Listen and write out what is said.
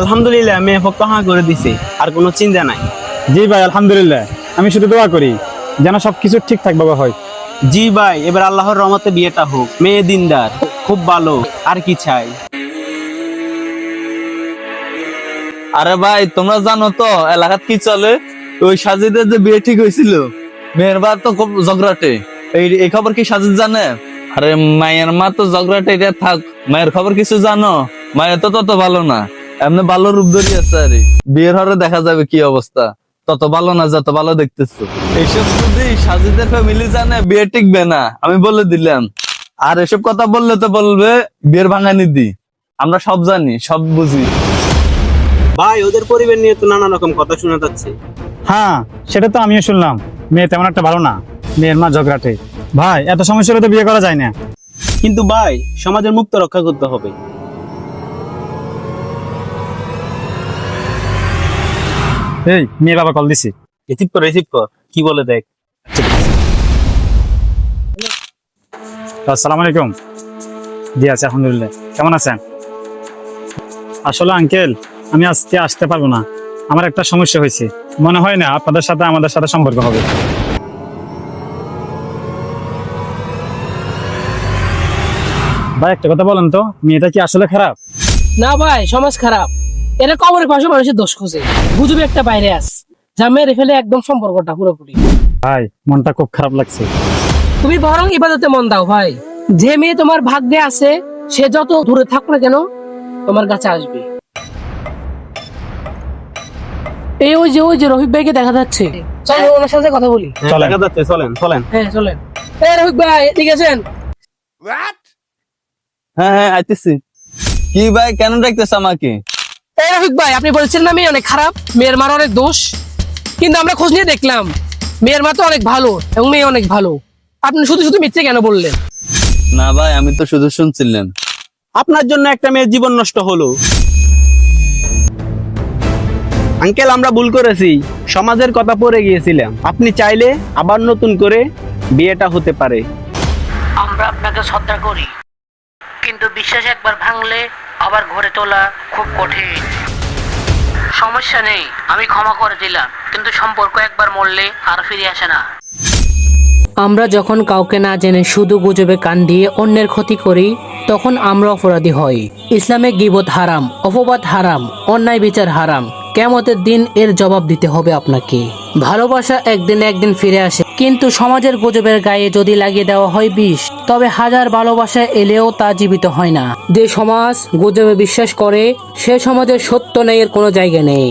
আলহামদুলিল্লাহ মেয়ে পক্ষ হাঁ করে দিছে আর কোনো চিন্তা নাই। জি ভাই আলহামদুলিল্লাহ। আমি শুধু দোয়া করি যেন সবকিছু ঠিকঠাক ভাবে হয়। জি ভাই এবার আল্লাহর রহমতে বিয়েটা হোক। মেয়ে দিনদার খুব ভালো আর কি চাই? আরে ভাই তোমরা জানো তো এলাকাত কি চলে? ওই সাজিদের যে বিয়ে ঠিক হয়েছিল মেয়ের বার তো খুব ঝগড়াটে। এই এই খবর কি সাজিদ জানে? আরে মায়ের মা তো ঝগড়াটে এটা থাক। মায়ের খবর কিছু জানো? মায়ের তো তত ভালো না। এমনি ভালো রূপ ধরি আছে আরে। বিয়ের হরে দেখা যাবে কি অবস্থা। তত ভালো না যত ভালো দেখতেছো। এইসব যদি সাজিদের ফ্যামিলি জানে বিয়ে টিকবে না। আমি বলে দিলাম। আর এসব কথা বললে তো বলবে বিয়ের ভাঙানি দি। আমরা সব জানি সব বুঝি। ভাই ওদের পরিবার নিয়ে তো নানা রকম কথা শোনা যাচ্ছে। হ্যাঁ সেটা তো আমিও শুনলাম। মেয়ে তেমন একটা ভালো না। মেয়ের মা ঝগড়াটে। ভাই এত সমস্যা হলে তো বিয়ে করা যায় না। কিন্তু ভাই সমাজের মুক্ত রক্ষা করতে হবে। এই, মেয়ে বাবা কল দিছি। রিসিভ কর রিসিভ কর, কি বলে দেখ। আসসালামু আলাইকুম। জি, আছে, আলহামদুলিল্লাহ। কেমন আছেন? আসলে আঙ্কেল আমি আজকে আসতে পারব না। আমার একটা সমস্যা হয়েছে। মনে হয় না আপনাদের সাথে আমাদের সাথে সম্পর্ক হবে। ভাই, একটা কথা বলেন তো, মেয়েটা কি আসলে খারাপ? না ভাই, সমাজ খারাপ। এরা কবরের পাশে মানুষের দোষ খুঁজে। গুজবে একটা বাইরে আস যা মেরে ফেলে একদম সম্পর্কটা পুরোপুরি। ভাই মনটা খুব খারাপ লাগছে। তুমি বরং ইবাদতে মন দাও ভাই। যে মেয়ে তোমার ভাগ্যে আছে সে যত দূরে থাক না কেন তোমার কাছে আসবে। এই ওই যে ওই যে রফিক ভাইকে দেখা যাচ্ছে। চলো ওনার সাথে কথা বলি। হ্যাঁ, চলেন। দেখা যাচ্ছে চলেন চলেন। হ্যাঁ চলেন। এই রফিক ভাই এদিকে আছেন হ্যাঁ হ্যাঁ আইতেছি। কি ভাই কেন ডাকতেছ আমাকে? এই রফিক ভাই আপনি বলছেন না মেয়ে অনেক খারাপ মেয়ের মার অনেক দোষ কিন্তু আমরা খোঁজ নিয়ে দেখলাম মেয়ের মা তো অনেক ভালো এবং মেয়ে অনেক ভালো। আপনি শুধু শুধু মিথ্যে কেন বললেন? না ভাই আমি তো শুধু শুনছিলেন। আপনার জন্য একটা মেয়ের জীবন নষ্ট হলো। আঙ্কেল আমরা ভুল করেছি। সমাজের কথা পড়ে গিয়েছিলাম। আপনি চাইলে আবার নতুন করে বিয়েটা হতে পারে। আমরা আপনাকে শ্রদ্ধা করি কিন্তু বিশ্বাস একবার ভাঙলে আবার ঘরে তোলা খুব কঠিন। সমস্যা নেই, আমি ক্ষমা করে দিলাম, কিন্তু সম্পর্ক একবার মরলে আর ফিরে আসে না। আমরা যখন কাউকে না জেনে শুধু গুজবে কান দিয়ে অন্যের ক্ষতি করি, তখন আমরা অপরাধী হই। ইসলামে গিবত হারাম, অপবাদ হারাম, অন্যায় বিচার হারাম। কেমতের দিন এর জবাব দিতে হবে আপনাকে। ভালোবাসা একদিন একদিন ফিরে আসে, কিন্তু সমাজের গুজবের গায়ে যদি লাগিয়ে দেওয়া হয় বিষ, তবে হাজার ভালোবাসা এলেও তা জীবিত হয় না। যে সমাজ গুজবে বিশ্বাস করে, সে সমাজের সত্য নেই, এর কোনো জায়গা নেই।